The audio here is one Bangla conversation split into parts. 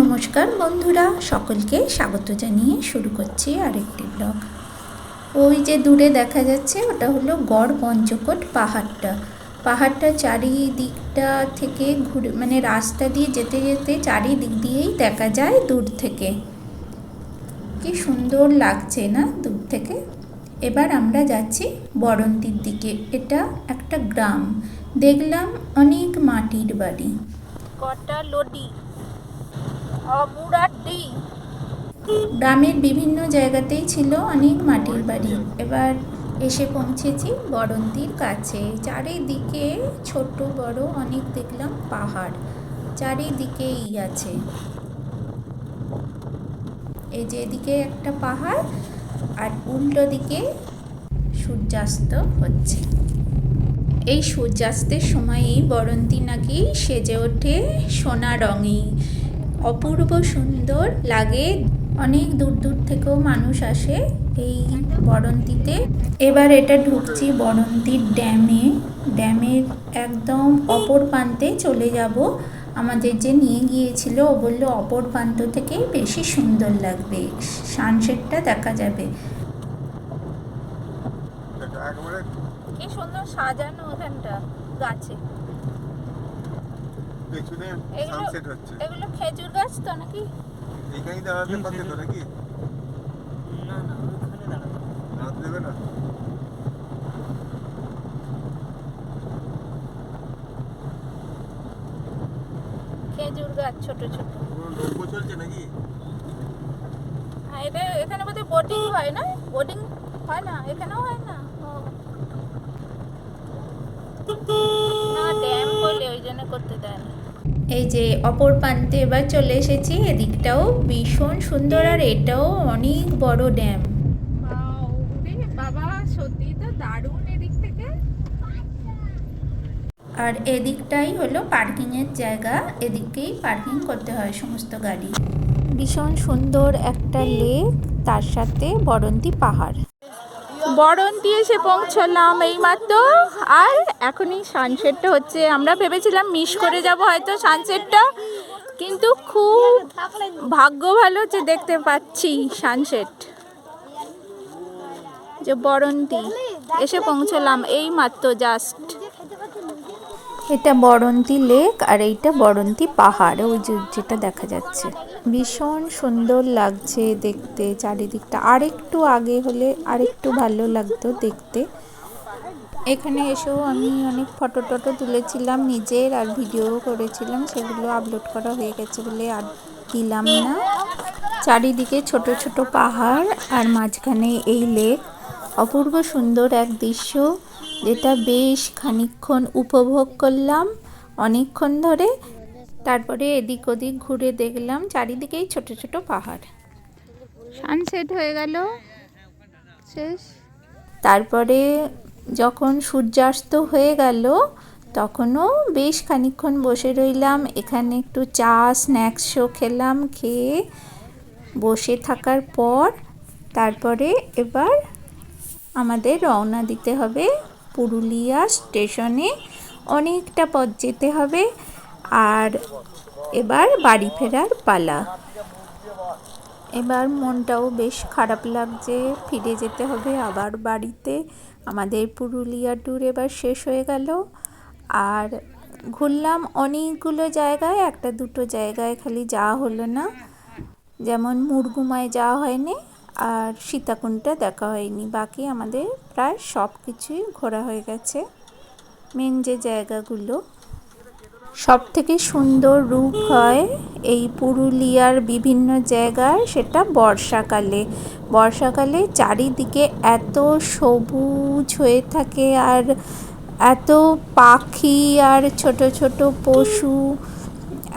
নমস্কার বন্ধুরা, সকলকে স্বাগত জানিয়ে শুরু করছি আরেকটি ব্লগ ওই যে দূরে দেখা যাচ্ছে, ওটা হলো গড় পঞ্চকোট পাহাড়টা। পাহাড়টা চারিদিকটা থেকে ঘুরে মানে রাস্তা দিয়ে যেতে যেতে চারিদিক দিয়েই দেখা যায় দূর থেকে। কি সুন্দর লাগছে না দূর থেকে? এবার আমরা যাচ্ছি বরন্তির দিকে। এটা একটা গ্রাম। দেখলাম অনেক মাটির বাড়ি। কটা লডি? গ্রামের বিভিন্ন জায়গাতেই ছিল অনেক মাটির বাড়ি। এবার এসে পৌঁছেছি বরন্তির কাছে। চারিদিকে ছোট, বড় অনেক দেখলাম পাহাড়। চারিদিকেই আছে। এই যে এদিকে একটা পাহাড় আর উল্টো দিকে সূর্যাস্ত হচ্ছে। এই সূর্যাস্তের সময়ই বরন্তি নাকি সেজে ওঠে সোনা রঙে। অপূর্ব সুন্দর লাগে। অনেক দূর দূর থেকেও মানুষ আসে এই বরন্তিতে। এবার এটা ঢুকছি বরন্তির ড্যামে। ড্যামের একদম অপর প্রান্তে চলে যাব। আমাদের যে নিয়ে গিয়েছিল ও বলল অপর প্রান্ত থেকে বেশি সুন্দর লাগবে। সানসেটটা দেখা যাবে। কি সুন্দর সাজানো ওখানটা গাছে। পেছনে এগুলো সানসেট হচ্ছে। এগুলো খেজুর গাছ তো নাকি? এইখানেই দাঁড়াবে পাচ্ছে তো নাকি? না না ওখানে দাঁড়াবো। দাঁড়াতে দেবে না? খেজুর গাছ ছোট ছোট। নৌকো চলছে নাকি? আর এটা এখানে বোধহয় বোটিং হয় না? বোটিং হয় না? এখানেও হয় না। না ড্যাম বলে ওই জন্য করতে দেয় না। এই যে অপর প্রান্তে এবার চলে এসেছি এদিকটাও ভীষণ সুন্দর আর এটাও অনেক বড় ড্যাম। বাবা সত্যি তো দারুণ এদিক থেকে। আর এদিকটাই হলো পার্কিংয়ের জায়গা এদিকেই পার্কিং করতে হয় সমস্ত গাড়ি। ভীষণ সুন্দর একটা লেক তার সাথে বরন্তি পাহাড়। বরন্তি এসে পৌঁছলাম এইমাত্র। আর এখনই সানসেটটা হচ্ছে। আমরা ভেবেছিলাম মিস করে যাব হয়তো সানসেটটা, কিন্তু খুব ভাগ্য ভালো যে দেখতে পাচ্ছি সানসেট। যে বরন্তি এসে পৌঁছলাম এই মাত্র জাস্ট এটা বরন্তি লেক আর এইটা বরন্তি পাহাড়, ওই যেটা দেখা যাচ্ছে। ভীষণ সুন্দর লাগছে দেখতে চারিদিকটা। আরেকটু আগে হলে আরেকটু ভালো লাগতো দেখতে। এখানে এসেও আমি অনেক ফটো টটো তুলেছিলাম নিজের আর ভিডিও করেছিলাম, সেগুলো আপলোড করা হয়ে গেছে বলে আর দিলাম না। চারিদিকে ছোট ছোট পাহাড় আর মাঝখানে এই লেক। অপূর্ব সুন্দর এক দৃশ্য যেটা বেশ খানিকক্ষণ উপভোগ করলাম। অনেকক্ষণ ধরে তারপরে এদিক ওদিক ঘুরে দেখলাম চারিদিকেই ছোট ছোট পাহাড়। সানসেট হয়ে গেল। শেষ। তারপরে যখন সূর্যাস্ত হয়ে গেল তখনও বেশ খানিকক্ষণ বসে রইলাম। এখানে একটু চা স্ন্যাক্সও খেলাম খেয়ে বসে থাকার পর তারপরে এবার আমাদের রওনা দিতে হবে। পুরুলিয়া স্টেশনে অনেকটা পথ যেতে হবে। আর এবার বাড়ি ফেরার পালা। এবার মনটাও বেশ খারাপ লাগছে, ফিরে যেতে হবে আবার বাড়িতে। আমাদের পুরুলিয়া ট্যুর এবার শেষ হয়ে গেল। আর ঘুরলাম অনেকগুলো জায়গায়, একটা দুটো জায়গায় খালি যাওয়া হলো না। যেমন মুরগুমায় যাওয়া হয়নি আর সীতাকুণ্ডটা দেখা হয়নি। বাকি আমাদের প্রায় সব কিছুই ঘোরা হয়ে গেছে। মেন যে জায়গাগুলো সব থেকে সুন্দর রূপ হয় এই পুরুলিয়ার বিভিন্ন জায়গায় সেটা বর্ষাকালে। বর্ষাকালে চারিদিকে এত সবুজ হয়ে থাকে আর এত পাখি আর ছোট ছোট পশু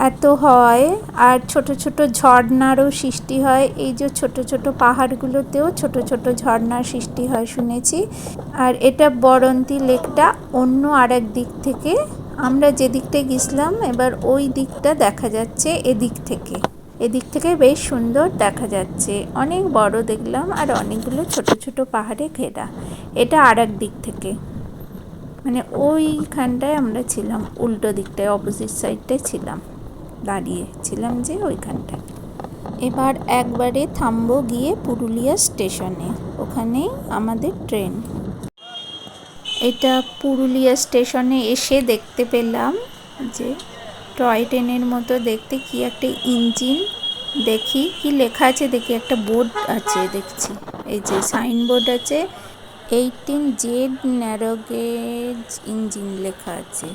এত হয় আর ছোট ছোট ঝর্ণারও সৃষ্টি হয়। এই যে ছোট ছোট পাহাড়গুলোতেও ছোট ছোট ঝর্ণার সৃষ্টি হয় শুনেছি। আর এটা বরন্তি লেকটা অন্য আরেক দিক থেকে আমরা যে দিকটায় গেছিলাম, এবার ওই দিকটা দেখা যাচ্ছে এদিক থেকে। এদিক থেকে বেশ সুন্দর দেখা যাচ্ছে। অনেক বড় দেখলাম আর অনেকগুলো ছোট ছোট পাহাড়ে ঘেরা। এটা আর দিক থেকে। মানে ওইখানটায় আমরা ছিলাম, উল্টো দিকটায় অপোজিট সাইডটায় ছিলাম, দাঁড়িয়ে ছিলাম যে ওইখানটা এবার একবারে থামবো গিয়ে পুরুলিয়া স্টেশনে। ওখানে আমাদের ট্রেন। এটা পুরুলিয়া স্টেশনে এসে দেখতে পেলাম যে টয় ট্রেনের মতো দেখতে কি একটা ইঞ্জিন। দেখি, কি লেখা আছে? দেখি, একটা বোর্ড আছে, দেখছি। এই যে সাইনবোর্ড আছে, এইটিন জেড ন্যারোগেজ ইঞ্জিন লেখা আছে।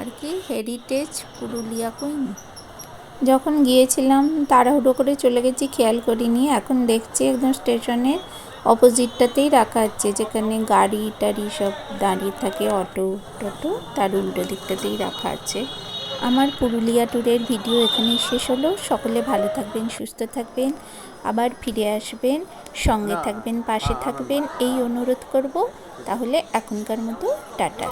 আর কি? Heritage Purulia queen. যখন গিয়েছিলাম, তাড়াহুড়ো করে চলে গেছি, খেয়াল করিনি। এখন দেখছি একদম স্টেশনের অপোজিটটাতেই রাখা আছে যেখানে গাড়ি টাড়ি সব দাঁড়িয়ে থাকে অটো টোটো তার উল্টো দিকটাতেই রাখা আছে। আমার পুরুলিয়া ট্যুরের ভিডিও এখানে শেষ হলো। সকলে ভালো থাকবেন সুস্থ থাকবেন আবার ফিরে আসবেন সঙ্গে থাকবেন পাশে থাকবেন এই অনুরোধ করব। তাহলে এখনকার মতো টাটা।